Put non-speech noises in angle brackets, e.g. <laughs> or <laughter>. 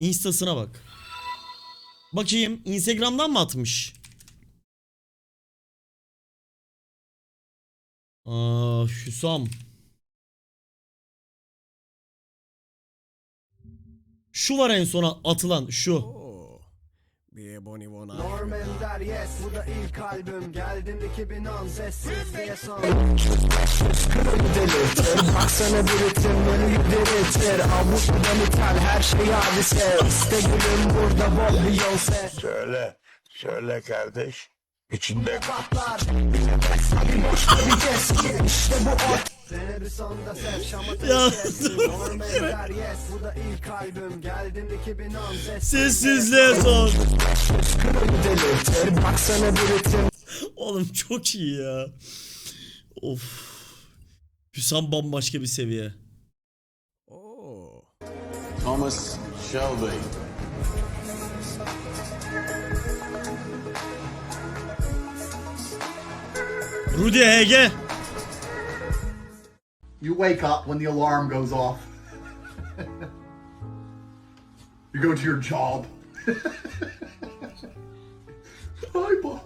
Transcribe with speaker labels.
Speaker 1: Instasına bak. Bakayım Instagram'dan mı atmış? Aa, Hüsam. Şu var en sona atılan şu.
Speaker 2: Oo. Bir bonibon abi.
Speaker 3: Norm Ender yes. Bu da ilk albüm. Geldin 2010 sessiz diye son. Delirtir Baksana bir ritim beni delirir Avrupa'dan ithal her şey hadise İşte gülüm burada bol Beyoncé
Speaker 4: Söyle, söyle kardeş. İçinde
Speaker 3: Patlar Hadi boşta bir keski İşte bu ot Sene bir sonda sev şamata
Speaker 1: Ya,
Speaker 3: kessin Norm Ender yes bu da ilk albüm Geldin 2010 sessiz
Speaker 1: Sessizliğe son.
Speaker 3: Baksana bir ritim
Speaker 1: Oğlum çok iyi ya. Of. Hüsam bambaşka bir seviye.
Speaker 2: Oo.
Speaker 5: Thomas Shelby.
Speaker 1: Rudy HG.
Speaker 6: You wake up when the alarm goes off. you go to your job. <laughs> Hi, Bob.